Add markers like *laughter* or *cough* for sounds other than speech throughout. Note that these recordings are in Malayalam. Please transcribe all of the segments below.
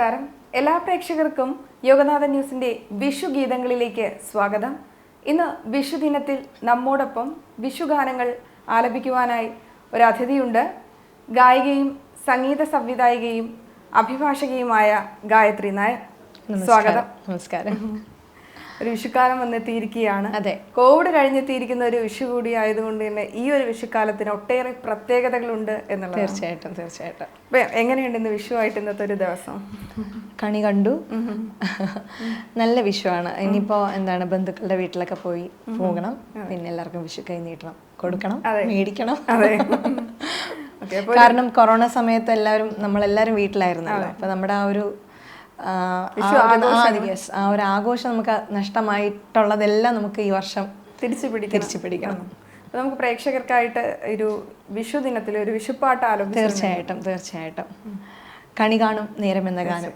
നമസ്കാരം. എല്ലാ പ്രേക്ഷകർക്കും യോഗനാഥൻ ന്യൂസിന്റെ വിഷു ഗീതങ്ങളിലേക്ക് സ്വാഗതം. ഇന്ന് വിഷു ദിനത്തിൽ നമ്മോടൊപ്പം വിഷു ഗാനങ്ങൾ ആലപിക്കുവാനായി ഒരു അതിഥിയുണ്ട്. ഗായികയും സംഗീത സംവിധായികയും അഭിഭാഷകയുമായ ഗായത്രി നായർ. സ്വാഗതം. നമസ്കാരം. ഒരു വിഷുക്കാലം വന്നെത്തിയിരിക്കുകയാണ്. അതെ. കോവിഡ് കഴിഞ്ഞെത്തിയിരിക്കുന്ന ഒരു വിഷു കൂടി ആയതുകൊണ്ട് തന്നെ ഈ ഒരു വിഷുക്കാലത്തിന് ഒട്ടേറെ പ്രത്യേകതകളുണ്ട് എന്നുള്ളത് തീർച്ചയായിട്ടും തീർച്ചയായിട്ടും. എങ്ങനെയുണ്ട് ഇന്ന് വിഷുവായിട്ട് ഇന്നത്തെ ഒരു ദിവസം? കണി കണ്ടു. നല്ല വിഷുവാണ്. ഇനിയിപ്പോ എന്താണ് ബന്ധുക്കളുടെ വീട്ടിലൊക്കെ പോയി പോകണം. പിന്നെ എല്ലാവർക്കും വിഷു കൈ നീട്ടണം കൊടുക്കണം മേടിക്കണം. അതെ. *laughs* കാരണം കൊറോണ സമയത്ത് എല്ലാവരും നമ്മളെല്ലാവരും വീട്ടിലായിരുന്നല്ലോ. അപ്പൊ നമ്മുടെ ആ ഒരു ആ, ആ ഒരു- ആഘോഷം നമുക്ക് നഷ്ടമായിട്ടുള്ളതെല്ലാം നമുക്ക് ഈ വർഷം തിരിച്ചു പിടിക്കണം. തിരിച്ചു പിടിക്കണം അപ്പൊ നമുക്ക് പ്രേക്ഷകർക്കായിട്ട് ഒരു വിഷു ദിനത്തിൽ ഒരു വിഷുപ്പാട്ട് ആലോചിച്ചു തീർച്ചയായിട്ടും തീർച്ചയായിട്ടും. കണി കാണും നേരം എന്ന ഗാനം.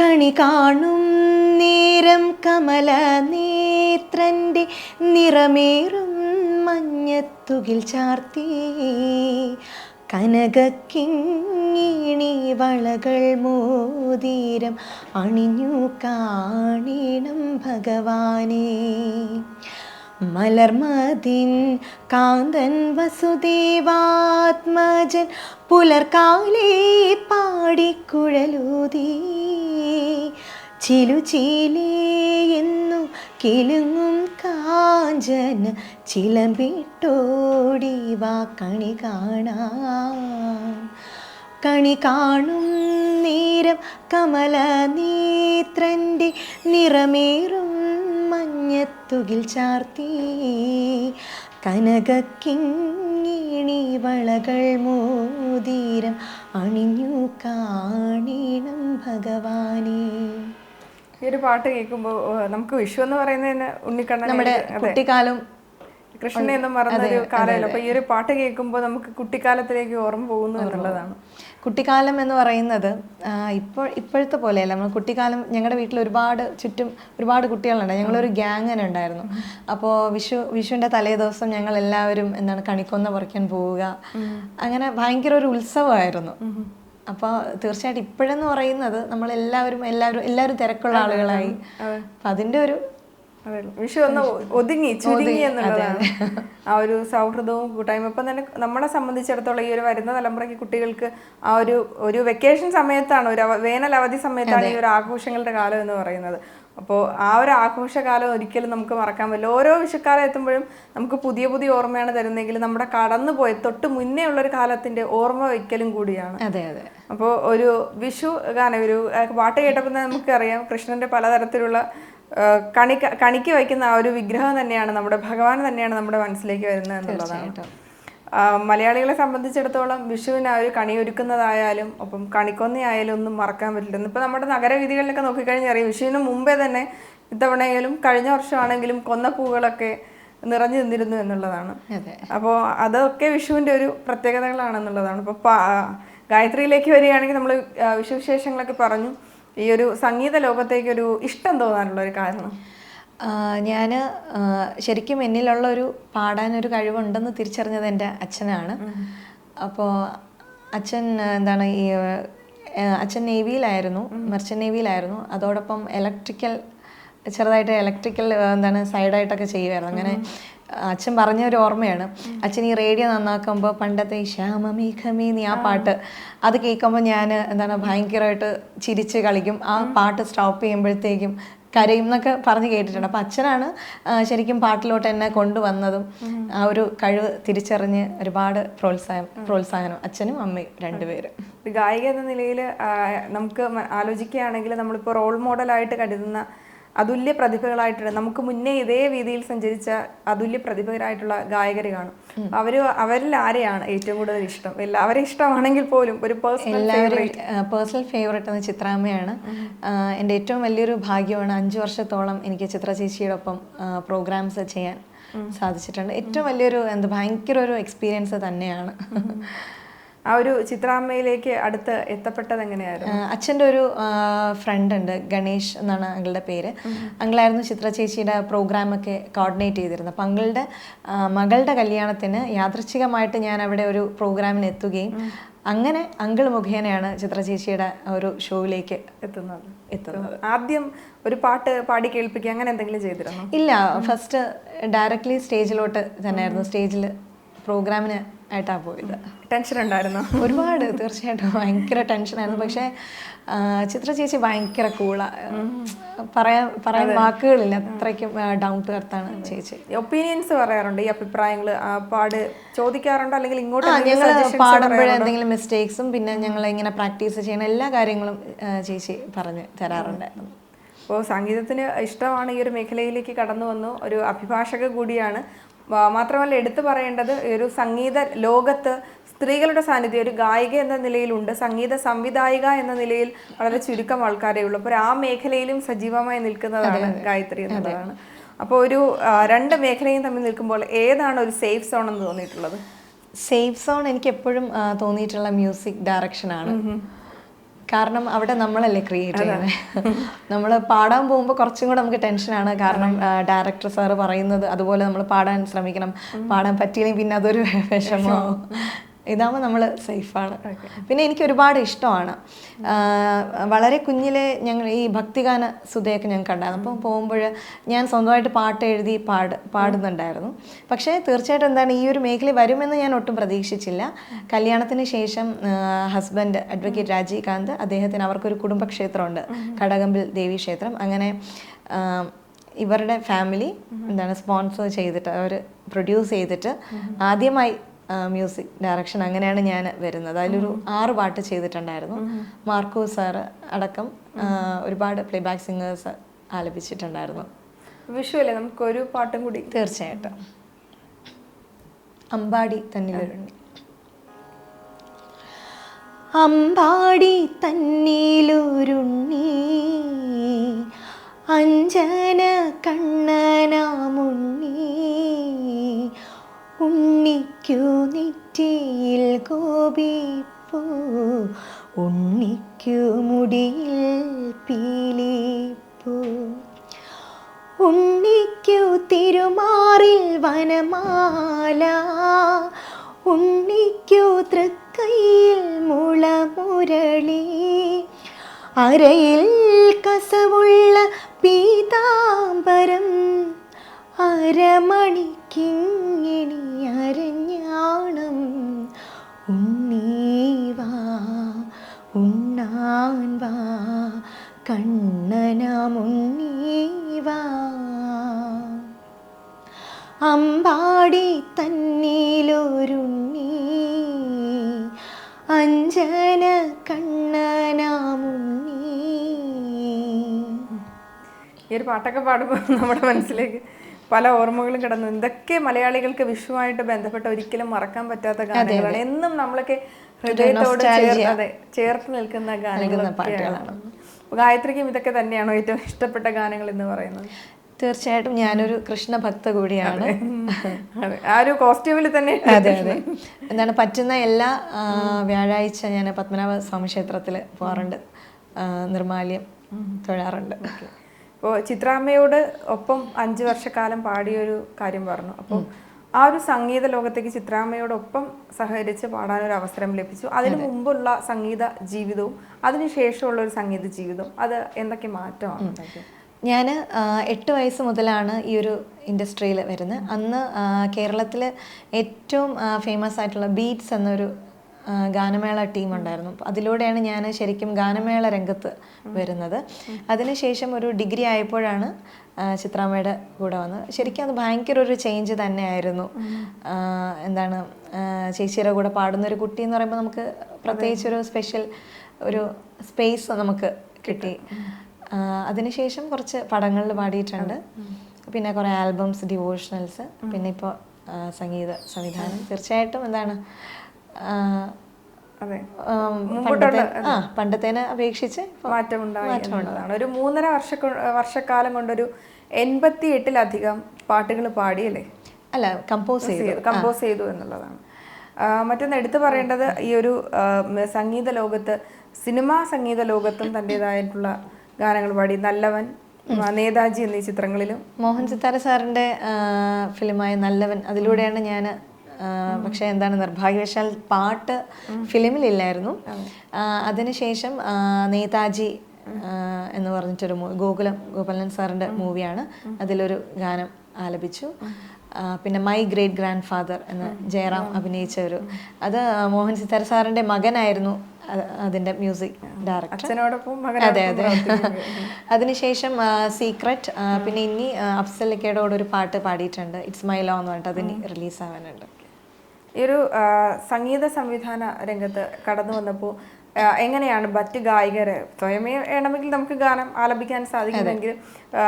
കണി കാണും നേരം കമല നേത്രന്റെ നിറമേറും മഞ്ഞത്തുകിൽ ചാർത്തി. കനകക്കിങ്ങിണി വളകൾ മോതിരം അണിഞ്ഞു കാണിണം ഭഗവാനെ. മലർമതിൻ കാന്തൻ വസുദേവാത്മജൻ പുലർക്കാലേ പാടിക്കുഴലൂതി. ചിലുചീലേ എന്നു കിലുങ്ങും കാഞ്ചന ചിലമ്പിട്ടോടി വാ കണി കാണാൻ കണി കാണും നേരം കമല നേത്രന്റെ നിറമേറും മഞ്ഞത്തുകിൽ ചാർത്തി. കനകക്കിങ്ങിണി വളകൾ മോതിരം അണിഞ്ഞു കാണീണം ഭഗവാനേ. ഈ ഒരു പാട്ട് കേൾക്കുമ്പോൾ നമുക്ക് വിഷു എന്ന് പറയുന്നതിന് ഉണ്ണിക്കണ്ണൻ നമ്മുടെ കുട്ടിക്കാലം കൃഷ്ണനെ പറഞ്ഞ മറന്നൊരു കാലമല്ല? അപ്പൊ ഈ ഒരു പാട്ട് കേൾക്കുമ്പോൾ നമുക്ക് കുട്ടിക്കാലത്തിലേക്ക് ഓർമ്മ പോകുന്നു എന്നുള്ളതാണ്. കുട്ടിക്കാലം എന്ന് പറയുന്നത് ഇപ്പോൾ ഇപ്പോഴത്തെ പോലെയല്ല. നമ്മൾ കുട്ടിക്കാലം ഞങ്ങളുടെ വീട്ടിൽ ഒരുപാട് ചുറ്റും ഒരുപാട് കുട്ടികളുണ്ട്. ഞങ്ങളൊരു ഗ്യാങ് തന്നെ ഉണ്ടായിരുന്നു. അപ്പോൾ വിഷു വിഷുവിന്റെ തലേ ദിവസം ഞങ്ങൾ എല്ലാവരും എന്താണ് കണിക്കൊന്ന പറിക്കാൻ പോവുക. അങ്ങനെ ഭയങ്കര ഒരു ഉത്സവമായിരുന്നു. അപ്പോൾ തീർച്ചയായിട്ടും ഇപ്പോഴെന്ന് പറയുന്നത് നമ്മൾ എല്ലാവരും എല്ലാവരും എല്ലാവരും തിരക്കുള്ള ആളുകളായി. അപ്പം അതിന്റെ ഒരു വിഷു ഒന്ന് ഒതുങ്ങി ചുരുങ്ങി എന്നുള്ളതാണ്. ആ ഒരു സൗഹൃദവും കൂട്ടായ്മ ഇപ്പം തന്നെ നമ്മളെ സംബന്ധിച്ചിടത്തോളം ഈ ഒരു വരുന്ന തലമുറയ്ക്ക് കുട്ടികൾക്ക് ആ ഒരു ഒരു വെക്കേഷൻ സമയത്താണ് ഒരു വേനൽ അവധി സമയത്താണ് ഈ ഒരു ആഘോഷങ്ങളുടെ കാലം എന്ന് പറയുന്നത്. അപ്പോൾ ആ ഒരു ആഘോഷകാലം ഒരിക്കലും നമുക്ക് മറക്കാൻ പറ്റില്ല. ഓരോ വിഷുക്കാലം എത്തുമ്പോഴും നമുക്ക് പുതിയ പുതിയ ഓർമ്മയാണ് തരുന്നതെങ്കിൽ നമ്മുടെ കടന്നു പോയ തൊട്ട് മുന്നേ ഉള്ളൊരു കാലത്തിന്റെ കാലത്തിന്റെ ഓർമ്മ വയ്ക്കലും കൂടിയാണ്. അതെ അതെ. അപ്പോൾ ഒരു വിഷു ഗാനം ഒരു പാട്ട് കേട്ടപ്പോൾ തന്നെ നമുക്കറിയാം കൃഷ്ണന്റെ പലതരത്തിലുള്ള കണിക്ക് കണി കണിക്ക് വയ്ക്കുന്ന ആ ഒരു വിഗ്രഹം തന്നെയാണ് നമ്മുടെ ഭഗവാൻ തന്നെയാണ് നമ്മുടെ മനസ്സിലേക്ക് വരുന്നത് എന്നുള്ളതാണ്. മലയാളികളെ സംബന്ധിച്ചിടത്തോളം വിഷുവിന് ആ ഒരു കണി ഒരുക്കുന്നതായാലും ഒപ്പം കണിക്കൊന്നയായാലും ഒന്നും മറക്കാൻ പറ്റില്ല. ഇന്നിപ്പോൾ നമ്മുടെ നഗരവീഥികളിലൊക്കെ നോക്കിക്കഴിഞ്ഞാൽ അറിയാം വിഷുവിന് മുമ്പേ തന്നെ ഇത്തവണയായാലും കഴിഞ്ഞ വർഷമാണെങ്കിലും കൊന്ന പൂകളൊക്കെ നിറഞ്ഞു നിന്നിരുന്നു എന്നുള്ളതാണ്. അപ്പോൾ അതൊക്കെ വിഷുവിന്റെ ഒരു പ്രത്യേകതകളാണെന്നുള്ളതാണ്. ഇപ്പോൾ ഗായത്രിയിലേക്ക് വരികയാണെങ്കിൽ നമ്മൾ വിഷുവിശേഷങ്ങളൊക്കെ പറഞ്ഞു ഈ ഒരു സംഗീത ലോകത്തേക്ക് ഒരു ഇഷ്ടം തോന്നാനുള്ള ഒരു കാരണം. ഞാൻ ശരിക്കും എന്നിലുള്ള ഒരു പാടാനൊരു കഴിവുണ്ടെന്ന് തിരിച്ചറിഞ്ഞത് എന്റെ അച്ഛനാണ്. അപ്പോൾ അച്ഛൻ എന്താണ് ഈ അച്ഛൻ നേവിയിലായിരുന്നു മെർച്ചൻ നേവിയിലായിരുന്നു. അതോടൊപ്പം ഇലക്ട്രിക്കൽ ചെറുതായിട്ട് ഇലക്ട്രിക്കൽ എന്താണ് സൈഡായിട്ടൊക്കെ ചെയ്യുമായിരുന്നു അങ്ങനെ അച്ഛൻ പറഞ്ഞ ഒരു ഓർമ്മയാണ്. അച്ഛൻ ഈ റേഡിയോ നന്നാക്കുമ്പോൾ പണ്ടത്തെ ഈ ശ്യാമമേഘമേ നീ ആ പാട്ട് അത് കേൾക്കുമ്പോൾ ഞാൻ എന്താണ് ഭയങ്കരമായിട്ട് ചിരിച്ച് കളിക്കും. ആ പാട്ട് സ്റ്റോപ്പ് ചെയ്യുമ്പോഴത്തേക്കും കരയും എന്നൊക്കെ പറഞ്ഞ് കേട്ടിട്ടുണ്ട്. അപ്പം അച്ഛനാണ് ശരിക്കും പാട്ടിലോട്ട് എന്നെ കൊണ്ടുവന്നതും ആ ഒരു കഴിവ് തിരിച്ചറിഞ്ഞ് ഒരുപാട് പ്രോത്സാഹനം പ്രോത്സാഹനം. അച്ഛനും അമ്മയും രണ്ടുപേരും. ഗായിക എന്ന നിലയിൽ നമുക്ക് ആലോചിക്കുകയാണെങ്കിൽ നമ്മളിപ്പോൾ റോൾ മോഡലായിട്ട് കരുതുന്ന അതുല്യ പ്രതിഭകളായിട്ടുള്ള നമുക്ക് മുന്നേ ഇതേ രീതിയിൽ സഞ്ചരിച്ച അതുല്യ പ്രതിഭകരായിട്ടുള്ള ഗായകർ കാണും. അവർ അവരിൽ ആരെയാണ് ഏറ്റവും കൂടുതൽ ഇഷ്ടം? എല്ലാവരും ഇഷ്ടമാണെങ്കിൽ പോലും ഒരു പേഴ്സണൽ പേഴ്സണൽ ഫേവറേറ്റ് എന്ന ചിത്രാമ്മയാണ്. എന്റെ ഏറ്റവും വലിയൊരു ഭാഗ്യമാണ് അഞ്ചു വർഷത്തോളം എനിക്ക് ചിത്ര ചേച്ചിയോടൊപ്പം പ്രോഗ്രാംസ് ചെയ്യാൻ സാധിച്ചിട്ടുണ്ട്. ഏറ്റവും വലിയൊരു എന്താ ഭയങ്കര ഒരു എക്സ്പീരിയൻസ് തന്നെയാണ്. ആ ഒരു ചിത്രാമ്മയിലേക്ക് അടുത്ത് എത്തപ്പെട്ടത് എങ്ങനെയായിരുന്നു? അച്ഛന്റെ ഒരു ഫ്രണ്ട് ഉണ്ട് ഗണേഷ് എന്നാണ് അങ്കിളുടെ പേര്. അങ്കിളായിരുന്നു ചിത്ര ചേച്ചിയുടെ പ്രോഗ്രാമൊക്കെ കോർഡിനേറ്റ് ചെയ്തിരുന്നത്. അപ്പം അങ്കിളുടെ മകളുടെ കല്യാണത്തിന് യാദൃച്ഛികമായിട്ട് ഞാൻ അവിടെ ഒരു പ്രോഗ്രാമിന് എത്തുകയും അങ്ങനെ അങ്കിൾ മുഖേനയാണ് ചിത്ര ചേച്ചിയുടെ ഒരു ഷോയിലേക്ക് എത്തുന്നത്. എത്തുന്നത്. ആദ്യം ഒരു പാട്ട് പാടി കേൾപ്പിക്കുക അങ്ങനെ എന്തെങ്കിലും ചെയ്തിരുന്നു? ഇല്ല ഫസ്റ്റ് ഡയറക്റ്റ്ലി സ്റ്റേജിലോട്ട് തന്നെയായിരുന്നു. സ്റ്റേജിൽ പ്രോഗ്രാമിന് ആയിട്ടാണ് പോയത്. ടെൻഷൻ ഉണ്ടായിരുന്നോ ഒരുപാട് തീർച്ചയായിട്ടും ഭയങ്കര ടെൻഷനായിരുന്നു. പക്ഷേ ചിത്ര ചേച്ചി ഭയങ്കര കൂള. പറയാൻ പറയാൻ വാക്കുകളില്ല. അത്രയ്ക്കും ഡൗൺ ടു എർത്താണ് ചേച്ചി. ഒപ്പീനിയൻസ് പറയാറുണ്ട് ഈ അഭിപ്രായങ്ങൾ പാട് ചോദിക്കാറുണ്ട്? അല്ലെങ്കിൽ ഇങ്ങോട്ട് ഞങ്ങൾ പാടുമ്പോഴേ എന്തെങ്കിലും മിസ്റ്റേക്സും പിന്നെ ഞങ്ങൾ ഇങ്ങനെ പ്രാക്ടീസ് ചെയ്യണ എല്ലാ കാര്യങ്ങളും ചേച്ചി പറഞ്ഞ് തരാറുണ്ടായിരുന്നു അപ്പോൾ സംഗീതത്തിന് ഇഷ്ടമാണ് ഈ ഒരു മേഖലയിലേക്ക് കടന്നു വന്നു. ഒരു അഭിഭാഷക കൂടിയാണ്. മാത്രമല്ല എടുത്തു പറയേണ്ടത് ഒരു സംഗീത ലോകത്ത് സ്ത്രീകളുടെ സാന്നിധ്യം ഒരു ഗായിക എന്ന നിലയിലുണ്ട് സംഗീത സംവിധായിക എന്ന നിലയിൽ വളരെ ചുരുക്കം ആൾക്കാരേ ഉള്ളൂ. അപ്പോൾ ആ മേഖലയിലും സജീവമായി നിൽക്കുന്നതാണ് ഗായത്രി എന്നുള്ളതാണ്. അപ്പോൾ ഒരു രണ്ട് മേഖലയും തമ്മിൽ നിൽക്കുമ്പോൾ ഏതാണ് ഒരു സേഫ് സോൺ എന്ന് തോന്നിയിട്ടുള്ളത്? സേഫ് സോൺ എനിക്ക് എപ്പോഴും തോന്നിയിട്ടുള്ള മ്യൂസിക് ഡയറക്ഷനാണ്. കാരണം അവിടെ നമ്മളല്ലേ ക്രിയേറ്റ് ചെയ്യുന്നത് നമ്മൾ പാടാൻ പോകുമ്പോൾ കുറച്ചും കൂടെ നമുക്ക് ടെൻഷനാണ് കാരണം ഡയറക്ടർ സാറ് പറയുന്നത് അതുപോലെ നമ്മൾ പാടാൻ ശ്രമിക്കണം. പാടാൻ പറ്റിയില്ലെങ്കിൽ പിന്നെ അതൊരു വിഷമമാവും ഇതാകുമ്പോൾ നമ്മൾ സേഫാണ്. പിന്നെ എനിക്ക് ഒരുപാട് ഇഷ്ടമാണ്. വളരെ കുഞ്ഞിലെ ഞങ്ങൾ ഈ ഭക്തിഗാന സുധയൊക്കെ ഞാൻ കണ്ടായിരുന്നു അപ്പോൾ പോകുമ്പോൾ ഞാൻ സ്വന്തമായിട്ട് പാട്ട് എഴുതി പാട് പാടുന്നുണ്ടായിരുന്നു. പക്ഷേ തീർച്ചയായിട്ടും എന്താണ് ഈ ഒരു മേഖല വരുമെന്ന് ഞാൻ ഒട്ടും പ്രതീക്ഷിച്ചില്ല. കല്യാണത്തിന് ശേഷം ഹസ്ബൻഡ് അഡ്വക്കേറ്റ് രാജീവ് കാന്ത് അദ്ദേഹത്തിന് അവർക്കൊരു കുടുംബക്ഷേത്രമുണ്ട്. കടകമ്പിൽ ദേവി ക്ഷേത്രം അങ്ങനെ ഇവരുടെ ഫാമിലി എന്താണ് സ്പോൺസർ ചെയ്തിട്ട് അവർ പ്രൊഡ്യൂസ് ചെയ്തിട്ട് ആദ്യമായി മ്യൂസിക് ഡയറക്ഷൻ അങ്ങനെയാണ് ഞാൻ വരുന്നത്. അതിലൊരു ആറ് പാട്ട് ചെയ്തിട്ടുണ്ടായിരുന്നു. മാർക്കോ സാറ് അടക്കം ഒരുപാട് പ്ലേ ബാക്ക് സിംഗേഴ്സ് ആലപിച്ചിട്ടുണ്ടായിരുന്നു. വിഷുവല്ലേ നമുക്ക് ഒരു പാട്ടും കൂടി. തീർച്ചയായിട്ടും. അമ്പാടി തന്നിലൊരുണ്ണി അമ്പാടി തന്നിലുരുണ്ണി. അഞ്ജന കണ്ണനാമുണ്ണി നെറ്റിയിൽ ഗോപിപ്പൂ ഉണ്ണിക്കു മുടിയിൽ പീലിപ്പൂ. ഉണ്ണിക്കു തിരുമാറിൽ വനമാല ഉണ്ണിക്കു തൃക്കൈയിൽ മുളമുരളി. അരയിൽ കസവുള്ള പീതാംബരം അരമണിക്കിങ്ങിണി അരഞ്ഞാണം. ഉണ്ണീവാ ഉണ്ണാൻവാ കണ്ണനാമുണ്ണീവാ അമ്പാടി തന്നിലൊരുണ്ണി അഞ്ജന കണ്ണനാമുണ്ണി. ഈ ഒരു പാട്ടൊക്കെ പാടുമ്പോൾ നമ്മുടെ മനസ്സിലേക്ക് പല ഓർമ്മകളും കിടന്നു. എന്തൊക്കെ മലയാളികൾക്ക് വിഷുവായിട്ട് ബന്ധപ്പെട്ട ഒരിക്കലും മറക്കാൻ പറ്റാത്ത ഗാനങ്ങളാണ്. എന്നും നമ്മളൊക്കെ ഹൃദയത്തോട് ചേർത്ത് അതെ ചേർത്ത് നിൽക്കുന്ന ഗാനങ്ങളൊക്കെയാണ്. ഗായത്രിക്കും ഇതൊക്കെ തന്നെയാണോ ഏറ്റവും ഇഷ്ടപ്പെട്ട ഗാനങ്ങൾ എന്ന് പറയുന്നത്? തീർച്ചയായിട്ടും ഞാനൊരു കൃഷ്ണഭക്ത കൂടിയാണ്. അതെ. ആ ഒരു കോസ്റ്റ്യൂമിൽ തന്നെ അതെ അതെ. എന്താണ് പറ്റുന്ന എല്ലാ വ്യാഴാഴ്ച ഞാൻ പത്മനാഭ സ്വാമി ക്ഷേത്രത്തിൽ പോകാറുണ്ട് നിർമാല്യം തൊഴാറുണ്ട്. ഇപ്പോൾ ചിത്രാമ്മയോട് ഒപ്പം അഞ്ച് വർഷക്കാലം പാടിയൊരു കാര്യം പറഞ്ഞു. അപ്പോൾ ആ ഒരു സംഗീത ലോകത്തേക്ക് ചിത്രാമ്മയോടൊപ്പം സഹകരിച്ച് പാടാനൊരു അവസരം ലഭിച്ചു. അതിനു മുമ്പുള്ള സംഗീത ജീവിതവും അതിനുശേഷമുള്ള ഒരു സംഗീത ജീവിതവും അത് എന്തൊക്കെ മാറ്റമാണ്? ഞാൻ എട്ട് വയസ്സ് മുതലാണ് ഈ ഒരു ഇൻഡസ്ട്രിയിൽ വരുന്നത്. അന്ന് കേരളത്തിൽ ഏറ്റവും ഫേമസ് ആയിട്ടുള്ള ബീറ്റ്സ് എന്നൊരു ഗാനമേള ടീം ഉണ്ടായിരുന്നു. അതിലൂടെയാണ് ഞാൻ ശരിക്കും ഗാനമേള രംഗത്ത് വരുന്നത്. അതിനുശേഷം ഒരു ഡിഗ്രി ആയപ്പോഴാണ് ചിത്രാമ്മയുടെ കൂടെ വന്നത്. ശരിക്കും അത് ഭയങ്കര ഒരു ചേഞ്ച് തന്നെയായിരുന്നു. എന്താണ് ചേച്ചിയുടെ കൂടെ പാടുന്ന ഒരു കുട്ടി എന്ന് പറയുമ്പോൾ നമുക്ക് പ്രത്യേകിച്ച് ഒരു സ്പെഷ്യൽ ഒരു സ്പേസ് നമുക്ക് കിട്ടി. അതിനുശേഷം കുറച്ച് പടങ്ങളിൽ പാടിയിട്ടുണ്ട്. പിന്നെ കുറേ ആൽബംസ് ഡിവോഷണൽസ് പിന്നെ ഇപ്പോൾ സംഗീത സംവിധാനം. തീർച്ചയായിട്ടും എന്താണ് ആ, പണ്ടത്തേനെ അപേക്ഷിച്ച് മാറ്റമുണ്ടാകുന്നതാണ് ഒരു മൂന്നര വർഷ വർഷക്കാലം കൊണ്ടൊരു എൺപത്തി എട്ടിലധികം പാട്ടുകൾ പാടിയല്ലേ? അല്ല കമ്പോസ് ചെയ്തു. കമ്പോസ് ചെയ്തു എന്നുള്ളതാണ്. മറ്റൊന്ന് എടുത്തു പറയേണ്ടത് ഈ ഒരു സംഗീത ലോകത്ത് സിനിമാ സംഗീത ലോകത്തും തന്റെതായിട്ടുള്ള ഗാനങ്ങൾ പാടി. നല്ലവൻ നേതാജി എന്നീ ചിത്രങ്ങളിലും മോഹൻ സിത്താര സാറിന്റെ ഫിലിമായ നല്ലവൻ അതിലൂടെയാണ് ഞാൻ പക്ഷെ എന്താണ് നിർഭാഗ്യവശാൽ പാട്ട് ഫിലിമിലില്ലായിരുന്നു. അതിനുശേഷം നേതാജി എന്ന് പറഞ്ഞിട്ടൊരു മൂവി ഗോകുലം ഗോപാലൻ സാറിന്റെ മൂവിയാണ്. അതിലൊരു ഗാനം ആലപിച്ചു. പിന്നെ മൈ ഗ്രേറ്റ് ഗ്രാൻഡ് ഫാദർ എന്ന് ജയറാം അഭിനയിച്ച ഒരു അത് മോഹൻ സിത്താര സാറിന്റെ മകനായിരുന്നു അതിന്റെ മ്യൂസിക് ഡയറക്ടർ. അച്ഛനോടൊപ്പം അതെ അതെ. അതിനുശേഷം സീക്രട്ട് പിന്നെ ഇനി അഫ്സലിക്കയുടെ ലക്കേടോടൊരു ഒരു പാട്ട് പാടിയിട്ടുണ്ട്. ഇറ്റ്സ് മൈ ലോ എന്ന് പറഞ്ഞിട്ട് അതിന് റിലീസ് ആവാനുണ്ട് ഈ ഒരു സംഗീത സംവിധാന രംഗത്ത് കടന്നു വന്നപ്പോൾ എങ്ങനെയാണ് മറ്റ് ഗായകരെ സ്വയമേ വേണമെങ്കിൽ നമുക്ക് ഗാനം ആലപിക്കാൻ സാധിക്കുമെങ്കിൽ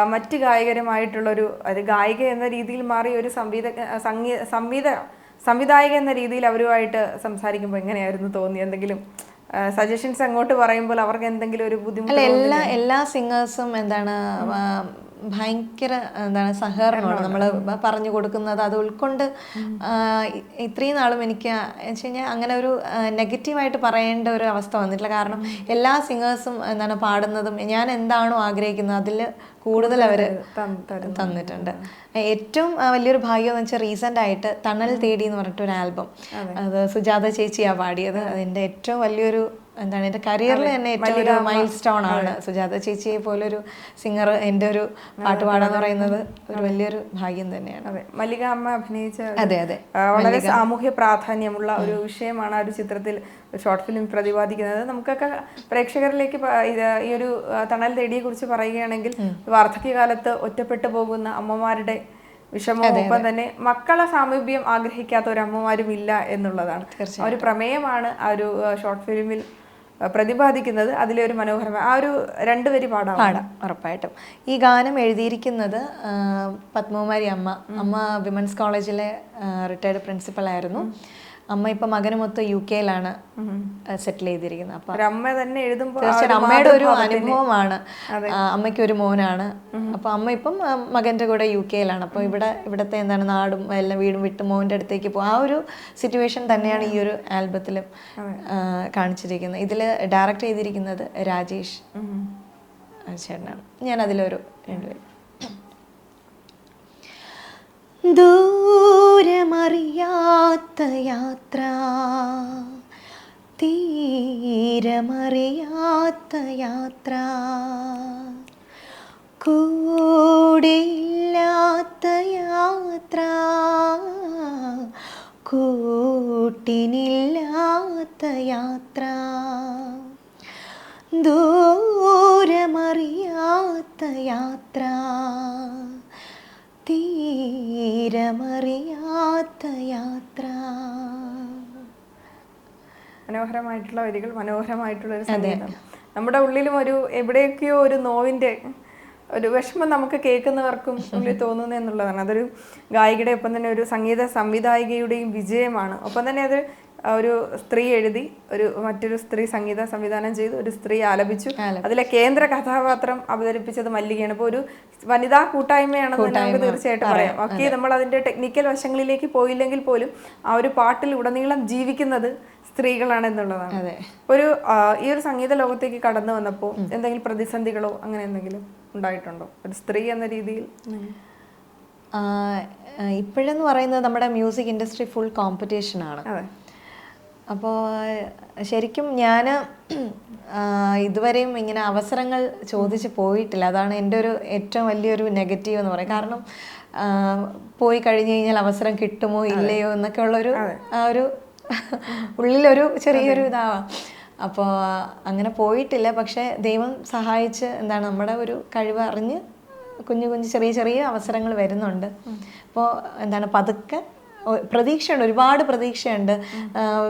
മറ്റ് ഗായകരുമായിട്ടുള്ളൊരു അത് ഗായിക എന്ന രീതിയിൽ മാറി ഒരു സംവിധ സംഗീത സംവിധ സംവിധായക എന്ന രീതിയിൽ അവരുമായിട്ട് സംസാരിക്കുമ്പോൾ എങ്ങനെയായിരുന്നു തോന്നി എന്തെങ്കിലും സജഷൻസ് അങ്ങോട്ട് പറയുമ്പോൾ അവർക്ക് എന്തെങ്കിലും ഒരു ബുദ്ധിമുട്ട് എല്ലാ എല്ലാ സിംഗേഴ്സും എന്താണ് ഭയങ്കര എന്താണ് സഹകരണമാണ്. നമ്മൾ പറഞ്ഞു കൊടുക്കുന്നത് അത് ഉൾക്കൊണ്ട് ഇത്രയും നാളും എനിക്ക് വെച്ച് കഴിഞ്ഞാൽ അങ്ങനെ ഒരു നെഗറ്റീവായിട്ട് പറയേണ്ട ഒരു അവസ്ഥ വന്നിട്ടില്ല. കാരണം എല്ലാ സിംഗേഴ്സും എന്താണ് പാടുന്നതും ഞാൻ എന്താണോ ആഗ്രഹിക്കുന്നത് അതിൽ കൂടുതൽ അവർ തന്നിട്ടുണ്ട്. ഏറ്റവും വലിയൊരു ഭാഗ്യം എന്ന് വെച്ചാൽ റീസെന്റ് ആയിട്ട് തണൽ തേടി എന്ന് പറഞ്ഞിട്ട് ഒരു ആൽബം. അത്. സുജാത ചേച്ചിയാണ് പാടിയത്. അതിന്റെ ഏറ്റവും വലിയൊരു എന്താണ് എന്റെ കരിയറിൽ തന്നെ ഏറ്റവും ഒരു മൈൽ സ്റ്റോൺ ആണ്. സുജാത ചേച്ചിയെ പോലെ ഒരു സിംഗർ എന്റെ ഒരു പാട്ട് പാടാന്ന് പറയുന്നത് ഒരു വലിയൊരു ഭാഗ്യം തന്നെയാണ്. അതെ. മല്ലിക അമ്മ അഭിനയിച്ച അതെ അതെ. വളരെ സാമൂഹ്യ പ്രാധാന്യമുള്ള ഒരു വിഷയമാണ് ആ ഒരു ചിത്രത്തിൽ ഷോർട്ട് ഫിലിം പ്രതിപാദിക്കുന്നത്. നമുക്കൊക്കെ പ്രേക്ഷകരിലേക്ക് ഇത് ഈ ഒരു തണൽ തേടിയെ കുറിച്ച് പറയുകയാണെങ്കിൽ വാർദ്ധക്യകാലത്ത് ഒറ്റപ്പെട്ടു പോകുന്ന അമ്മമാരുടെ വിഷമം തന്നെ മക്കളെ സാമീപ്യം ആഗ്രഹിക്കാത്ത ഒരു അമ്മമാരും ഇല്ല എന്നുള്ളതാണ് ഒരു പ്രമേയമാണ് ആ ഒരു ഷോർട്ട് ഫിലിമിൽ പ്രതിപാദിക്കുന്നത് അതിലെ ഒരു മനോഹരമായ ആ ഒരു രണ്ട് വരി പാടാം പാടാം ഉറപ്പായിട്ടും. ഈ ഗാനം എഴുതിയിരിക്കുന്നത് പത്മകുമാരി അമ്മ. അമ്മ വിമൻസ് കോളേജിലെ റിട്ടയർഡ് പ്രിൻസിപ്പൽ ആയിരുന്നു. അമ്മ ഇപ്പൊ മകനുമൊത്ത് യു കെയിലാണ് സെറ്റിൽ ചെയ്തിരിക്കുന്നത്. അപ്പൊ അമ്മ തന്നെ എഴുതുമ്പോൾ തീർച്ചയായിട്ടും അമ്മയുടെ ഒരു അനുഭവമാണ്. അമ്മയ്ക്കൊരു അമ്മയ്ക്ക് ഒരു മോനാണ്. അപ്പൊ അമ്മ ഇപ്പം മകന്റെ കൂടെ യു കെയിലാണ്. അപ്പൊ ഇവിടെ ഇവിടത്തെ എന്താണ് നാടും എല്ലാം വീടും വിട്ട് മോന്റെ അടുത്തേക്ക് പോകും ആ ഒരു സിറ്റുവേഷൻ തന്നെയാണ് ഈ ഒരു ആൽബത്തിലും കാണിച്ചിരിക്കുന്നത്. ഇതിൽ ഡയറക്റ്റ് ചെയ്തിരിക്കുന്നത് രാജേഷ് ചേട്ടനാണ്. ഞാൻ അതിലൊരു രണ്ടുപേരും ദൂരമറിയാത്ത യാത്ര തീരമറിയാത്ത യാത്ര. കൂടെയില്ലാത്ത യാത്ര കൂട്ടിനില്ലാത്ത യാത്ര. ദൂരമറിയാത്ത യാത്ര. തീരമറിയാത്ത യാത്ര. മനോഹരമായിട്ടുള്ള വരികൾ മനോഹരമായിട്ടുള്ള ഒരു സംഗീതം. നമ്മുടെ ഉള്ളിലും ഒരു എവിടെയൊക്കെയോ ഒരു നോവിന്റെ ഒരു വിഷമം നമുക്ക് കേൾക്കുന്നവർക്കും ഉള്ളിൽ തോന്നുന്നു എന്നുള്ളതാണ്. അതൊരു ഗായികയുടെ ഒപ്പം തന്നെ ഒരു സംഗീത സംവിധായികയുടെയും വിജയമാണ്. ഒപ്പം തന്നെ അത് ഒരു സ്ത്രീ എഴുതി ഒരു മറ്റൊരു സ്ത്രീ സംഗീത സംവിധാനം ചെയ്തു ഒരു സ്ത്രീ ആലപിച്ചു. അതിലെ കേന്ദ്ര കഥാപാത്രം അവതരിപ്പിച്ചത് മല്ലികയാണ്. അപ്പോൾ ഒരു വനിതാ കൂട്ടായ്മയാണെന്ന് നമുക്ക് തീർച്ചയായിട്ടും പറയാം. ഓക്കെ നമ്മൾ അതിന്റെ ടെക്നിക്കൽ വശങ്ങളിലേക്ക് പോയില്ലെങ്കിൽ പോലും ആ ഒരു പാട്ടിൽ ഉടനീളം ജീവിക്കുന്നത് സ്ത്രീകളാണ് എന്നുള്ളതാണ്. ഒരു ഈ ഒരു സംഗീത ലോകത്തേക്ക് കടന്നു വന്നപ്പോൾ എന്തെങ്കിലും പ്രതിസന്ധികളോ അങ്ങനെ എന്തെങ്കിലും ഉണ്ടായിട്ടുണ്ടോ? ഒരു സ്ത്രീ എന്ന രീതിയിൽ? ഇപ്പോഴെന്ന് പറയുന്നത് നമ്മുടെ മ്യൂസിക് ഇൻഡസ്ട്രി ഫുൾ കോമ്പറ്റീഷൻ ആണ് അതെ. അപ്പോൾ ശരിക്കും ഞാൻ ഇതുവരെയും ഇങ്ങനെ അവസരങ്ങൾ ചോദിച്ച് പോയിട്ടില്ല. അതാണ് എന്റെ ഒരു ഏറ്റവും വലിയൊരു നെഗറ്റീവ് എന്ന് പറയും. കാരണം പോയി കഴിഞ്ഞു കഴിഞ്ഞാൽ അവസരം കിട്ടുമോ ഇല്ലയോ എന്നൊക്കെ ഉള്ളൊരു ആ ഒരു ഉള്ളിലൊരു ചെറിയൊരു ഇതാവാം. അപ്പോൾ അങ്ങനെ പോയിട്ടില്ല. പക്ഷേ ദൈവം സഹായിച്ച് എന്താണ് നമ്മുടെ ഒരു കഴിവ് അറിഞ്ഞ് കുഞ്ഞു കുഞ്ഞു ചെറിയ ചെറിയ അവസരങ്ങൾ വരുന്നുണ്ട്. അപ്പോൾ എന്താണ് പതുക്കെ പ്രതീക്ഷയുണ്ട്. ഒരുപാട് പ്രതീക്ഷയുണ്ട്.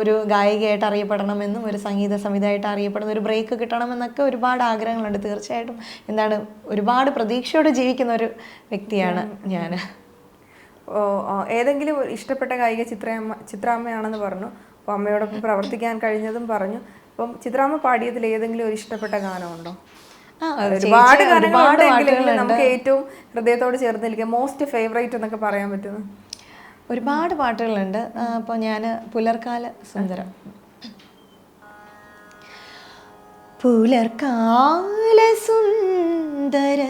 ഒരു ഗായികയായിട്ട് അറിയപ്പെടണമെന്നും ഒരു സംഗീത സംവിധായിട്ട് അറിയപ്പെടുന്ന ഒരു ബ്രേക്ക് കിട്ടണമെന്നൊക്കെ ഒരുപാട് ആഗ്രഹങ്ങളുണ്ട്. തീർച്ചയായിട്ടും എന്താണ് ഒരുപാട് പ്രതീക്ഷയോടെ ജീവിക്കുന്ന ഒരു വ്യക്തിയാണ് ഞാൻ ഏതെങ്കിലും ഇഷ്ടപ്പെട്ട ഗായിക ചിത്രയമ്മ ചിത്രാമ്മയാണെന്ന് പറഞ്ഞു. അപ്പോൾ അമ്മയോടൊപ്പം പ്രവർത്തിക്കാൻ കഴിഞ്ഞതും പറഞ്ഞു. അപ്പം ചിത്രാമ്മ പാടിയതിൽ ഏതെങ്കിലും ഒരു ഇഷ്ടപ്പെട്ട ഗാനമുണ്ടോ? ഒരുപാട് ഗാനങ്ങളുണ്ടെങ്കിലും നമുക്ക് ഏറ്റവും ഹൃദയത്തോട് ചേർന്ന് നിൽക്കുക മോസ്റ്റ് ഫേവറേറ്റ് എന്നൊക്കെ പറയാൻ പറ്റുന്നു. ഒരുപാട് പാട്ടുകളുണ്ട്. അപ്പോൾ ഞാൻ പുലർക്കാല സുന്ദരം. പുലർക്കാല സുന്ദര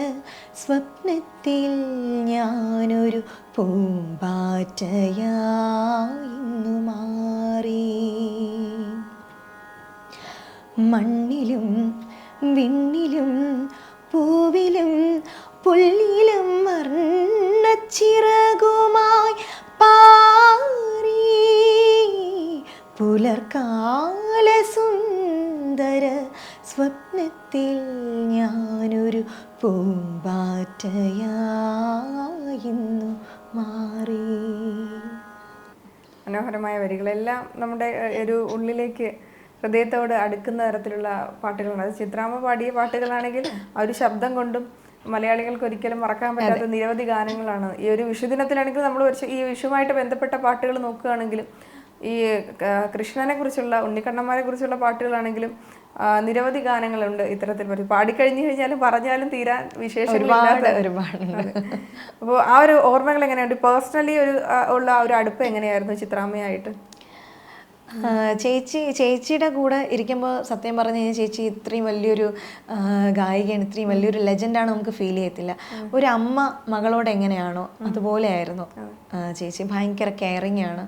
സ്വപ്നത്തിൽ ഞാനൊരു പൂമ്പാറ്റയായിന്നു മാറി. മണ്ണിലും വിണ്ണിലും പൂവിലും പുല്ലിലും വർണച്ചിറകുമായി പാറി പുലർക്കാല സുന്ദര സ്വപ്നത്തിൽ ഞാനൊരു പൂമ്പാറ്റയായിരുന്നു മാറി. മനോഹരമായ വരികളെല്ലാം നമ്മുടെ ഒരു ഉള്ളിലേക്ക് ഹൃദയത്തോട് അടുക്കുന്ന തരത്തിലുള്ള പാട്ടുകളാണ്. അത് ചിത്രാമ്മ പാടിയ പാട്ടുകളാണെങ്കിൽ ആ ഒരു ശബ്ദം കൊണ്ടും മലയാളികൾക്ക് ഒരിക്കലും മറക്കാൻ പറ്റാത്ത നിരവധി ഗാനങ്ങളാണ്. ഈ ഒരു വിഷുദിനത്തിലാണെങ്കിൽ നമ്മൾ ഈ വിഷുവുമായിട്ട് ബന്ധപ്പെട്ട പാട്ടുകൾ നോക്കുകയാണെങ്കിലും ഈ കൃഷ്ണനെ കുറിച്ചുള്ള ഉണ്ണിക്കണ്ണന്മാരെ കുറിച്ചുള്ള പാട്ടുകളാണെങ്കിലും നിരവധി ഗാനങ്ങളുണ്ട് ഇത്തരത്തിൽ പറ്റി പാടിക്കഴിഞ്ഞു കഴിഞ്ഞാലും പറഞ്ഞാലും തീരാൻ വിശേഷമില്ലാത്ത ഒരുപാടുണ്ട്. അപ്പോൾ ആ ഒരു ഓർമ്മകൾ എങ്ങനെയുണ്ട്? പേഴ്സണലി ഒരു ഉള്ള ആ ഒരു അടുപ്പ് എങ്ങനെയായിരുന്നു ചിത്രാമ്മയായിട്ട്? ചേച്ചി ചേച്ചിയുടെ കൂടെ ഇരിക്കുമ്പോൾ സത്യം പറഞ്ഞു കഴിഞ്ഞാൽ ചേച്ചി ഇത്രയും വലിയൊരു ഗായികയാണ് ഇത്രയും വലിയൊരു ലെജൻഡാണ് നമുക്ക് ഫീൽ ചെയ്യത്തില്ല. ഒരു അമ്മ മകളോട് എങ്ങനെയാണോ അതുപോലെയായിരുന്നു ആയിരുന്നു. ചേച്ചി ഭയങ്കര കെയറിങ് ആണ്.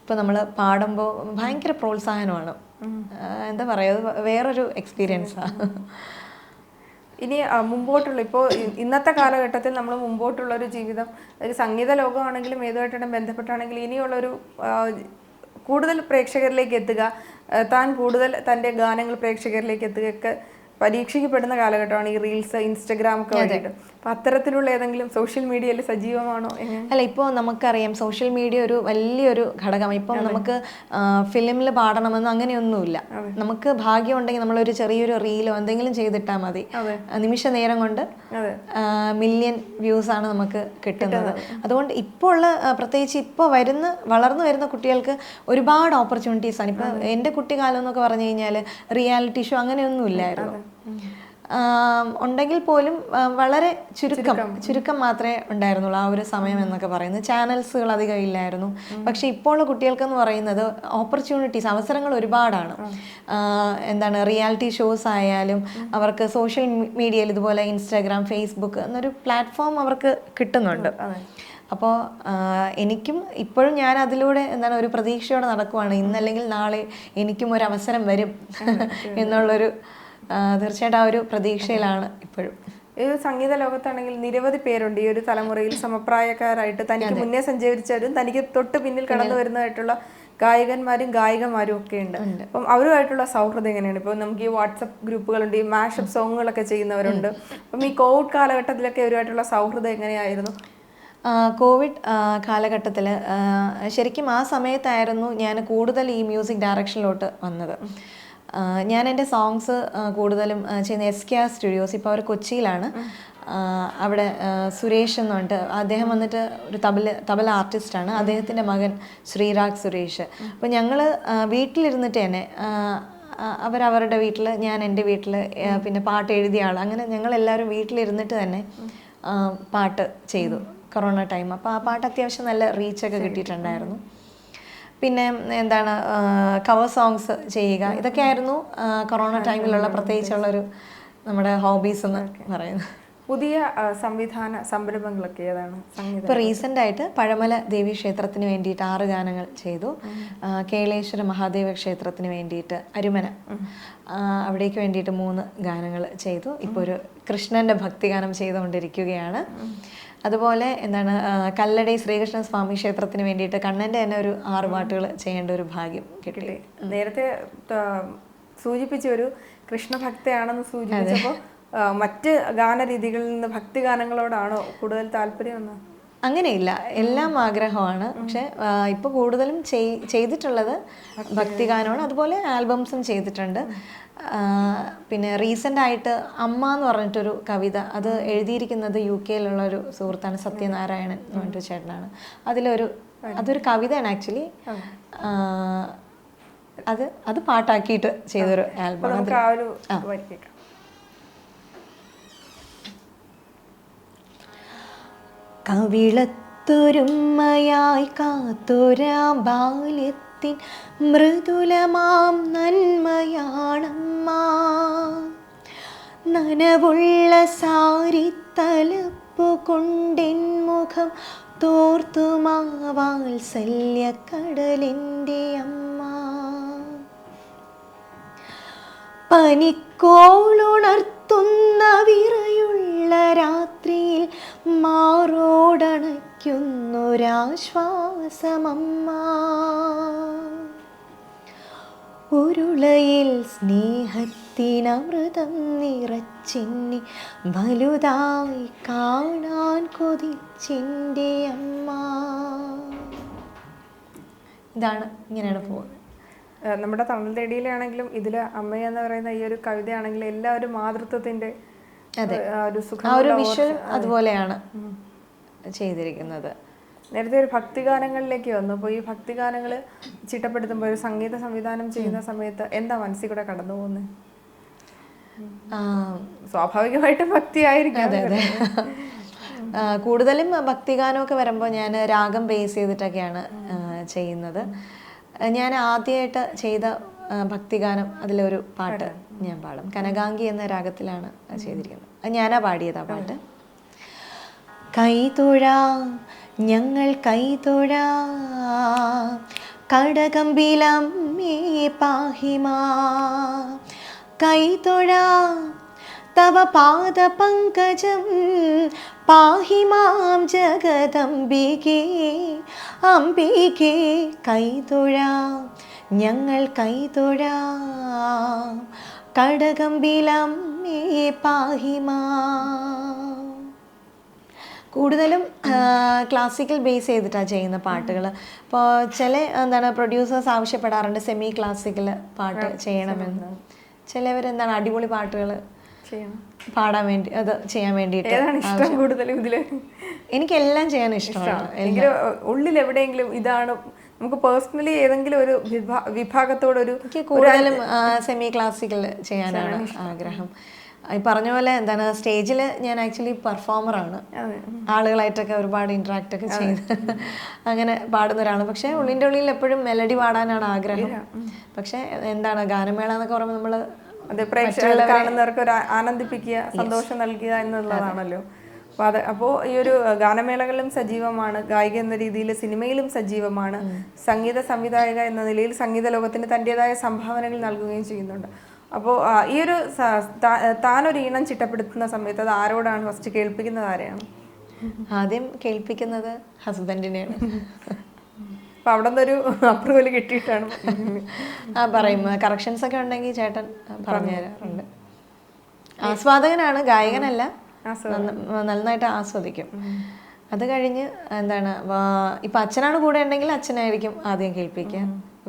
ഇപ്പം നമ്മൾ പാടുമ്പോൾ ഭയങ്കര പ്രോത്സാഹനമാണ്. എന്താ പറയുക വേറൊരു എക്സ്പീരിയൻസാണ് ഇനി മുമ്പോട്ടുള്ള ഇപ്പോൾ ഇന്നത്തെ കാലഘട്ടത്തിൽ നമ്മൾ മുമ്പോട്ടുള്ള ഒരു ജീവിതം ഒരു സംഗീത ലോകമാണെങ്കിലും ഏതുമായിട്ടാണ് ബന്ധപ്പെട്ടാണെങ്കിലും ഇനിയുള്ള ഒരു ആ, കൂടുതൽ പ്രേക്ഷകരിലേക്ക് എത്തുക താൻ കൂടുതൽ തന്റെ ഗാനങ്ങൾ പ്രേക്ഷകരിലേക്ക് എത്തുകയൊക്കെ പരീക്ഷിക്കപ്പെടുന്ന കാലഘട്ടമാണ് ഈ റീൽസ് ഇൻസ്റ്റഗ്രാം ഒക്കെ വഴിയിട്ട് അപ്പം അത്തരത്തിലുള്ള ഏതെങ്കിലും സോഷ്യൽ മീഡിയയിൽ സജീവമാണോ അല്ല ഇപ്പോൾ നമുക്കറിയാം സോഷ്യൽ മീഡിയ ഒരു വലിയൊരു ഘടകം. ഇപ്പം നമുക്ക് ഫിലിമിൽ പാടണമെന്ന് അങ്ങനെയൊന്നുമില്ല. നമുക്ക് ഭാഗ്യം ഉണ്ടെങ്കിൽ നമ്മളൊരു ചെറിയൊരു റീലോ എന്തെങ്കിലും ചെയ്തിട്ടാൽ മതി. നിമിഷ നേരം കൊണ്ട് മില്യൺ വ്യൂസ് ആണ് നമുക്ക് കിട്ടുന്നത്. അതുകൊണ്ട് ഇപ്പോൾ ഉള്ള പ്രത്യേകിച്ച് ഇപ്പോൾ വരുന്ന വളർന്നു വരുന്ന കുട്ടികൾക്ക് ഒരുപാട് ഓപ്പർച്യൂണിറ്റീസ് ആണ്. ഇപ്പം എന്റെ കുട്ടിക്കാലം എന്നൊക്കെ പറഞ്ഞു കഴിഞ്ഞാൽ റിയാലിറ്റി ഷോ അങ്ങനെയൊന്നും ഇല്ലായിരുന്നു ഉണ്ടെങ്കിൽ പോലും വളരെ ചുരുക്കം ചുരുക്കം. മാത്രമേ ഉണ്ടായിരുന്നുള്ളൂ ആ ഒരു സമയം എന്നൊക്കെ പറയുന്നത്. ചാനൽസുകൾ അധികം ഇല്ലായിരുന്നു. പക്ഷെ ഇപ്പോൾ ഉള്ള കുട്ടികൾക്കെന്ന് പറയുന്നത് ഓപ്പർച്യൂണിറ്റീസ് അവസരങ്ങൾ ഒരുപാടാണ്. എന്താണ് റിയാലിറ്റി ഷോസ് ആയാലും അവർക്ക് സോഷ്യൽ മീഡിയയിൽ ഇതുപോലെ ഇൻസ്റ്റാഗ്രാം ഫേസ്ബുക്ക് എന്നൊരു പ്ലാറ്റ്ഫോം അവർക്ക് കിട്ടുന്നുണ്ട്. അപ്പോൾ എനിക്കും ഇപ്പോഴും ഞാൻ അതിലൂടെ എന്താണ് ഒരു പ്രതീക്ഷയോടെ നടക്കുവാണ്. ഇന്നല്ലെങ്കിൽ നാളെ എനിക്കും ഒരു അവസരം വരും *laughs* എന്നുള്ളൊരു തീർച്ചയായിട്ടും ആ ഒരു പ്രതീക്ഷയിലാണ് ഇപ്പോഴും. ഈ ഒരു സംഗീത ലോകത്താണെങ്കിൽ നിരവധി പേരുണ്ട്. ഈ ഒരു തലമുറയിൽ സമപ്രായക്കാരായിട്ട് തനിക്ക് മുന്നേ സഞ്ചരിച്ചവരും തനിക്ക് തൊട്ട് പിന്നിൽ കടന്നു വരുന്നതായിട്ടുള്ള ഗായകന്മാരും ഗായികമാരും ഒക്കെ ഉണ്ട്. അപ്പം അവരുമായിട്ടുള്ള സൗഹൃദം എങ്ങനെയാണ്? ഇപ്പം നമുക്ക് ഈ വാട്സപ്പ് ഗ്രൂപ്പുകളുണ്ട് ഈ മാഷപ്പ് സോങ്ങുകളൊക്കെ ചെയ്യുന്നവരുണ്ട്. അപ്പം ഈ കോവിഡ് കാലഘട്ടത്തിലൊക്കെ അവരുമായിട്ടുള്ള സൗഹൃദം എങ്ങനെയായിരുന്നു? കോവിഡ് കാലഘട്ടത്തിൽ ശരിക്കും ആ സമയത്തായിരുന്നു ഞാൻ കൂടുതൽ ഈ മ്യൂസിക് ഡയറക്ഷനിലോട്ട് വന്നത്. ഞാൻ എന്റെ സോങ്സ് കൂടുതലും ചെയ്യുന്ന എസ് കെ ആർ സ്റ്റുഡിയോസ് ഇപ്പോൾ അവർ കൊച്ചിയിലാണ്. അവിടെ സുരേഷ് എന്ന് പറഞ്ഞിട്ട് അദ്ദേഹം വന്നിട്ട് ഒരു തബല തബല ആർട്ടിസ്റ്റാണ് അദ്ദേഹത്തിന്റെ മകൻ ശ്രീരാഗ് സുരേഷ്. അപ്പോൾ ഞങ്ങൾ വീട്ടിലിരുന്നിട്ട് തന്നെ അവരവരുടെ വീട്ടിൽ ഞാൻ എന്റെ വീട്ടിൽ പിന്നെ പാട്ട് എഴുതിയ ആൾ അങ്ങനെ ഞങ്ങളെല്ലാവരും വീട്ടിലിരുന്നിട്ട് തന്നെ പാട്ട് ചെയ്തു. കൊറോണ ടൈം അപ്പോൾ ആ പാട്ട് അത്യാവശ്യം നല്ല റീച്ചൊക്കെ കിട്ടിയിട്ടുണ്ടായിരുന്നു. പിന്നെ എന്താണ് കവർ സോങ്സ് ചെയ്യുക. ഇതൊക്കെയായിരുന്നു ആയിരുന്നു കൊറോണ ടൈമിലുള്ള പ്രത്യേകിച്ചുള്ളൊരു നമ്മുടെ ഹോബീസ് എന്ന് പറയുന്നത്. പുതിയ സംവിധാന സംരംഭങ്ങളൊക്കെ ഏതാണ് ഇപ്പോൾ റീസെന്റ് ആയിട്ട് പഴമല ദേവി ക്ഷേത്രത്തിന് വേണ്ടിയിട്ട് ആറ് ഗാനങ്ങൾ ചെയ്തു. കേളേശ്വര മഹാദേവ ക്ഷേത്രത്തിന് വേണ്ടിയിട്ട് അരുമന. അവിടേക്ക് വേണ്ടിയിട്ട് മൂന്ന് ഗാനങ്ങൾ ചെയ്തു. ഇപ്പോൾ ഒരു കൃഷ്ണന്റെ ഭക്തിഗാനം ചെയ്തുകൊണ്ടിരിക്കുകയാണ്. അതുപോലെ എന്താണ് കല്ലട ശ്രീകൃഷ്ണ സ്വാമി ക്ഷേത്രത്തിന് വേണ്ടിയിട്ട് കണ്ണന്റെ തന്നെ ഒരു ആറ് പാട്ടുകൾ ചെയ്യേണ്ട ഒരു ഭാഗ്യം കിട്ടി. നേരത്തെ സൂചിപ്പിച്ച ഒരു കൃഷ്ണഭക്തയാണെന്ന് സൂചിപ്പിച്ചപ്പോൾ മറ്റ് ഗാനരീതികളിൽ നിന്ന് ഭക്തി ഗാനങ്ങളോടാണോ കൂടുതൽ താല്പര്യം എന്ന്? അങ്ങനെയില്ല. എല്ലാം ആഗ്രഹമാണ്. പക്ഷെ ഇപ്പോൾ കൂടുതലും ചെയ്- ചെയ്തിട്ടുള്ളത് ഭക്തിഗാനമാണ്. അതുപോലെ ആൽബംസും ചെയ്തിട്ടുണ്ട്. പിന്നെ റീസെന്റ് ആയിട്ട് അമ്മ എന്ന് പറഞ്ഞിട്ടൊരു കവിത അത് എഴുതിയിരിക്കുന്നത് യു കെയിലുള്ള ഒരു സുഹൃത്താണ് സത്യനാരായണൻ എന്ന് പറഞ്ഞിട്ട് ചേട്ടനാണ്. അതിലൊരു അതൊരു കവിതയാണ് ആക്ച്വലി. അത് അത് പാട്ടാക്കിയിട്ട് ചെയ്തൊരു ആൽബം. ആ ഒരു കവിളത്തൊരുമ്മയായി കാത്തൊരാം ബാല്യത്തിൻ മൃദുലമാം നന്മയാണമ്മ. നനവുള്ള സാരി തലപ്പു കൊണ്ടെൻ മുഖം തോർത്തുമാ കടലിന്റെ അമ്മ. പനിക്കോളുണർത്തുന്ന വിറയുള്ള രാത്രിയിൽ മാറോടണയ്ക്കുന്നൊരാശ്വാസമമ്മ. ഉരുളയിൽ സ്നേഹത്തിനമൃതം നിറച്ചിന്നി വലുതായി കാണാൻ കൊതിച്ചിന്റെ അമ്മ. ഇതാണ് ഇങ്ങനെയാണ് പോകുന്നത് നമ്മുടെ തമിഴ് തേടിയിലാണെങ്കിലും ഇതിൽ അമ്മ എന്ന് പറയുന്ന ഈ ഒരു കവിതയാണെങ്കിൽ എല്ലാവരും മാതൃത്വത്തിന്റെ അതെ. ആ ഒരു വിഷ്വൽ അതുപോലെയാണ് ചെയ്തിരിക്കുന്നത്. നേരത്തെ ഒരു ഭക്തിഗാനങ്ങളിലേക്ക് വന്നു. അപ്പോൾ ഈ ഭക്തിഗാനങ്ങൾ ചിട്ടപ്പെടുത്തുമ്പോൾ ഒരു സംഗീത സംവിധാനം ചെയ്യുന്ന സമയത്ത് എന്താ മനസ്സിൽ കൂടെ കടന്നു പോകുന്നത് ആ, സ്വാഭാവികമായിട്ടും ഭക്തി ആയിരിക്കും അതെ. അതെ കൂടുതലും ഭക്തിഗാനമൊക്കെ വരുമ്പോൾ ഞാൻ രാഗം ബേസ് ചെയ്തിട്ടൊക്കെയാണ് ചെയ്യുന്നത്. ഞാൻ ആദ്യമായിട്ട് ചെയ്ത ഭക്തിഗാനം അതിലൊരു പാട്ട്. ഞാൻ പാടും. കനകാംഗി എന്ന രാഗത്തിലാണ് ചെയ്തിരിക്കുന്നത്. അത് ഞാനാ പാടിയത് ആ പാട്ട്. കൈതൊഴാ ഞങ്ങൾ കൈതൊഴാ കടകമ്പിലമ്മേ പാഹിമാ. കൈതൊഴാ തവ പാദപങ്കജം പാഹി മാം ജഗദംബികേ. അംബികേ കൈതൊഴാ ഞങ്ങൾ കൈതൊഴാം കടകമ്പിലമ്മേ പാഹി മാം കൂടുതലും ക്ലാസിക്കൽ ബേസ് ചെയ്തിട്ടാണ് ചെയ്യുന്ന പാട്ടുകൾ ഇപ്പോൾ ചില എന്താണ് പ്രൊഡ്യൂസേഴ്സ് ആവശ്യപ്പെടാറുണ്ട് സെമി ക്ലാസിക്കൽ പാട്ട് ചെയ്യണമെന്ന്. ചിലവർ എന്താണ് അടിപൊളി പാട്ടുകൾ പാടാൻ വേണ്ടി അത് ചെയ്യാൻ വേണ്ടിയിട്ട് എനിക്ക് ഇഷ്ടം കൂടുതലും എനിക്കെല്ലാം ചെയ്യാൻ ഇഷ്ടമാണ്. ഉള്ളിൽ എവിടെയെങ്കിലും ഇതാണ് നമുക്ക് പേഴ്സണലി ഏതെങ്കിലും ഒരു വിഭാ- വിഭാഗത്തോടൊരു കൂടുതലും സെമി ക്ലാസിക്കൽ ചെയ്യാനാണ് ആഗ്രഹം. ഈ പറഞ്ഞ പോലെ എന്താണ് സ്റ്റേജിൽ ഞാൻ ആക്ച്വലി പെർഫോമറാണ്. ആളുകളായിട്ടൊക്കെ ഒരുപാട് ഇന്ററാക്ട് ഒക്കെ ചെയ്ത് അങ്ങനെ പാടുന്ന ഒരാളാണ് പക്ഷേ ഉള്ളിന്റെ ഉള്ളിൽ എപ്പോഴും മെലഡി പാടാനാണ് ആഗ്രഹം. പക്ഷേ എന്താണ് ഗാനമേള എന്നൊക്കെ പറയുമ്പോൾ നമ്മൾ അതെ പ്രേക്ഷകർ കാണുന്നവർക്ക് ഒരു ആനന്ദിപ്പിക്കുക സന്തോഷം നൽകുക എന്നുള്ളതാണല്ലോ. അപ്പോൾ അത് അപ്പോൾ ഈ ഒരു ഗാനമേളകളിലും സജീവമാണ് ഗായിക എന്ന രീതിയിൽ സിനിമയിലും സജീവമാണ് സംഗീത സംവിധായക എന്ന നിലയിൽ സംഗീത ലോകത്തിന് തന്റെതായ സംഭാവനകൾ നൽകുകയും ചെയ്യുന്നുണ്ട്. അപ്പോൾ ഈ ഒരു താനൊരു ഈണം ചിട്ടപ്പെടുത്തുന്ന സമയത്ത് അത് ആരോടാണ് ഫസ്റ്റ് കേൾപ്പിക്കുന്നത് ആരെയാണ്? ആദ്യം കേൾപ്പിക്കുന്നത് ഹസ്ബൻഡിനെയാണ്. അപ്പോൾ അവിടെ നിന്നൊരു അപ്രൂവൽ കിട്ടിയിട്ടാണ് ആ പറയും. കറക്ഷൻസ് ഒക്കെ ഉണ്ടെങ്കിൽ ചേട്ടൻ പറഞ്ഞു തരാറുണ്ട്. ആസ്വാദകനാണ് ഗായകനല്ല. നന്നായിട്ട് ആസ്വദിക്കും. അത് കഴിഞ്ഞ് എന്താണ് ഇപ്പം അച്ഛനാണ് കൂടെ ഉണ്ടെങ്കിൽ അച്ഛനായിരിക്കും ആദ്യം കേൾപ്പിക്കുക.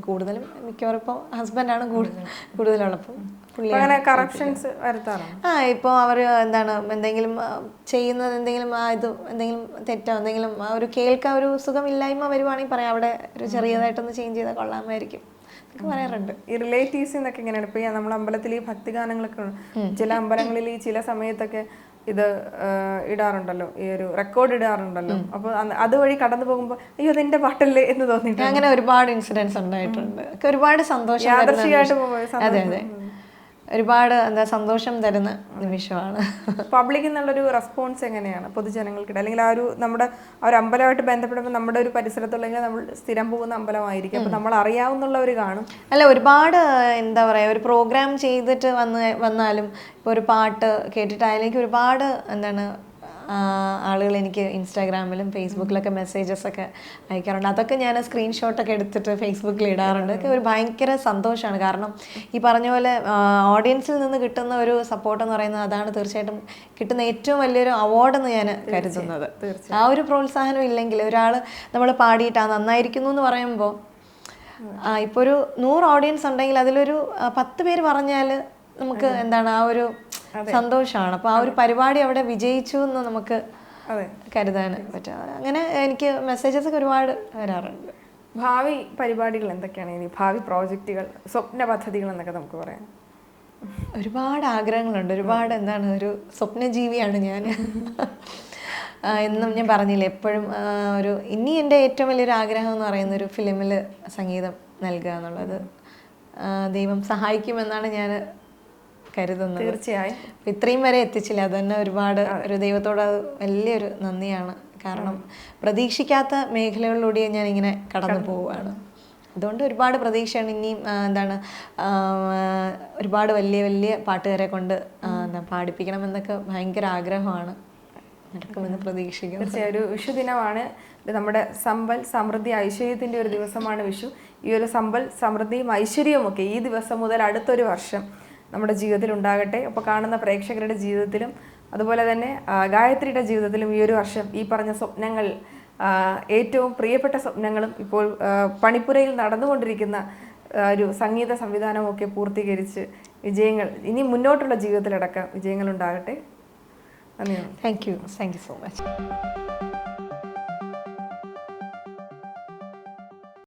കൂടുതലും മിക്കവാറും ഇപ്പോൾ ഹസ്ബൻഡാണ് കൂടുതൽ കൂടുതലുള്ളപ്പോൾ അങ്ങനെ കറപ്ഷൻസ് ആ ഇപ്പോൾ അവർ എന്താണ് എന്തെങ്കിലും ചെയ്യുന്നത് എന്തെങ്കിലും ആ ഇത് എന്തെങ്കിലും തെറ്റോ എന്തെങ്കിലും ആ ഒരു കേൾക്കാൻ ഒരു സുഖമില്ലായ്മ വരുവാണെങ്കിൽ പറയാം അവിടെ ഒരു ചെറിയതായിട്ടൊന്ന് ചേഞ്ച് ചെയ്താൽ കൊള്ളാമായിരിക്കും. പറയാറുണ്ട്. ഈ റിലേറ്റീവ്സ് എന്നൊക്കെ എങ്ങനെയാണ് ഇപ്പൊ നമ്മൾ അമ്പലത്തിൽ ഈ ഭക്തിഗാനങ്ങളൊക്കെ. ചില അമ്പലങ്ങളിൽ ഈ ചില സമയത്തൊക്കെ ഇത് ഇടാറുണ്ടല്ലോ. ഈ ഒരു റെക്കോർഡ് ഇടാറുണ്ടല്ലോ. അപ്പൊ അതുവഴി കടന്നു പോകുമ്പോൾ അയ്യോ അതെന്റെ പാട്ടല്ലേ എന്ന് തോന്നിയിട്ട് അങ്ങനെ ഒരുപാട് ഇൻസിഡൻസ് ഉണ്ടായിട്ടുണ്ട്. ഒരുപാട് സന്തോഷം അതെ അതെ. ഒരുപാട് എന്താ സന്തോഷം തരുന്ന നിമിഷമാണ്. പബ്ലിക്കിൽ നിന്നുള്ളൊരു റെസ്പോൺസ് എങ്ങനെയാണ് പൊതുജനങ്ങൾക്കിടെ അല്ലെങ്കിൽ ആ ഒരു നമ്മുടെ ആ ഒരു അമ്പലമായിട്ട് ബന്ധപ്പെടുമ്പോൾ നമ്മുടെ ഒരു പരിസരത്തുള്ളെങ്കിൽ നമ്മൾ സ്ഥിരം പോകുന്ന അമ്പലമായിരിക്കും. അപ്പൊ നമ്മൾ അറിയാവുന്നുള്ളവർ കാണും. അല്ല ഒരുപാട് എന്താ പറയാ ഒരു പ്രോഗ്രാം ചെയ്തിട്ട് വന്ന് വന്നാലും ഇപ്പോൾ ഒരു പാട്ട് കേട്ടിട്ടായാലും എനിക്ക് ഒരുപാട് എന്താണ് ആളുകൾ എനിക്ക് ഇൻസ്റ്റാഗ്രാമിലും ഫേസ്ബുക്കിലൊക്കെ മെസ്സേജസ് ഒക്കെ അയക്കാറുണ്ട്. അതൊക്കെ ഞാൻ സ്ക്രീൻഷോട്ടൊക്കെ എടുത്തിട്ട് ഫേസ്ബുക്കിൽ ഇടാറുണ്ട്. ഒക്കെ ഒരു ഭയങ്കര സന്തോഷമാണ്. കാരണം ഈ പറഞ്ഞ പോലെ ഓഡിയൻസിൽ നിന്ന് കിട്ടുന്ന ഒരു സപ്പോർട്ട് എന്ന് പറയുന്നത് അതാണ് തീർച്ചയായിട്ടും കിട്ടുന്ന ഏറ്റവും വലിയൊരു അവാർഡെന്ന് ഞാൻ കരുതുന്നത്. ആ ഒരു പ്രോത്സാഹനം ഇല്ലെങ്കിൽ ഒരാൾ നമ്മൾ പാടിയിട്ട് ആ നന്നായിരിക്കുന്നു എന്ന് പറയുമ്പോൾ ഇപ്പോൾ ഒരു നൂറ് ഓഡിയൻസ് ഉണ്ടെങ്കിൽ അതിലൊരു പത്ത് പേര് പറഞ്ഞാൽ നമുക്ക് എന്താണ് ആ ഒരു സന്തോഷമാണ്. അപ്പോൾ ആ ഒരു പരിപാടി അവിടെ വിജയിച്ചു എന്ന് നമുക്ക് അതെ. കരുതാൻ പറ്റും അങ്ങനെ എനിക്ക് മെസ്സേജസ് ഒക്കെ ഒരുപാട് വരാറുണ്ട്. ഭാവി പരിപാടികൾ എന്തൊക്കെയാണ്? ഇനി ഭാവി പ്രോജക്റ്റുകൾ സ്വപ്ന പദ്ധതികൾ എന്നൊക്കെ നമുക്ക് പറയാം. ഒരുപാട് ആഗ്രഹങ്ങളുണ്ട്. ഒരുപാട് എന്താണ് ഒരു സ്വപ്നജീവിയാണ് ഞാൻ. എന്നും ഞാൻ പറഞ്ഞില്ല എപ്പോഴും ഒരു ഇനി എന്റെ ഏറ്റവും വലിയൊരു ആഗ്രഹം എന്ന് പറയുന്ന ഒരു ഫിലിമിൽ സംഗീതം നൽകുക എന്നുള്ളത് ദൈവം സഹായിക്കുമെന്നാണ് ഞാൻ കരുതുന്നത്. തീർച്ചയായും. ഇത്രയും വരെ എത്തിച്ചില്ല. അത് തന്നെ ഒരുപാട് ഒരു ദൈവത്തോട് അത് വലിയൊരു നന്ദിയാണ്. കാരണം പ്രതീക്ഷിക്കാത്ത മേഖലകളിലൂടെ ഞാൻ ഇങ്ങനെ കടന്നു പോവുകയാണ്. അതുകൊണ്ട് ഒരുപാട് പ്രതീക്ഷയാണ്. ഇനിയും എന്താണ് ഒരുപാട് വലിയ വലിയ പാട്ടുകാരെ കൊണ്ട് എന്താ എന്താ പാടിപ്പിക്കണമെന്നൊക്കെ ഭയങ്കര ആഗ്രഹമാണ്. നടക്കുമെന്ന് പ്രതീക്ഷിക്കുന്നു. തീർച്ചയായും. ഒരു വിഷു ദിനമാണ്. നമ്മുടെ സമ്പൽ സമൃദ്ധി ഐശ്വര്യത്തിന്റെ ഒരു ദിവസമാണ് വിഷു. ഈ ഒരു സമ്പൽ സമൃദ്ധിയും ഐശ്വര്യവും ഒക്കെ ഈ ദിവസം മുതൽ അടുത്തൊരു വർഷം. നമ്മുടെ ജീവിതത്തിൽ ഉണ്ടാകട്ടെ അപ്പോൾ കാണുന്ന പ്രേക്ഷകരുടെ ജീവിതത്തിലും അതുപോലെ തന്നെ ഗായത്രിയുടെ ജീവിതത്തിലും ഈ ഒരു വർഷം ഈ പറഞ്ഞ സ്വപ്നങ്ങൾ ഏറ്റവും പ്രിയപ്പെട്ട സ്വപ്നങ്ങളും ഇപ്പോൾ പണിപ്പുരയിൽ നടന്നുകൊണ്ടിരിക്കുന്ന ഒരു സംഗീത സംവിധാനമൊക്കെ പൂർത്തീകരിച്ച് വിജയങ്ങൾ ഇനി മുന്നോട്ടുള്ള ജീവിതത്തിലടക്കം വിജയങ്ങൾ ഉണ്ടാകട്ടെ നന്ദി. Thank you thank you so much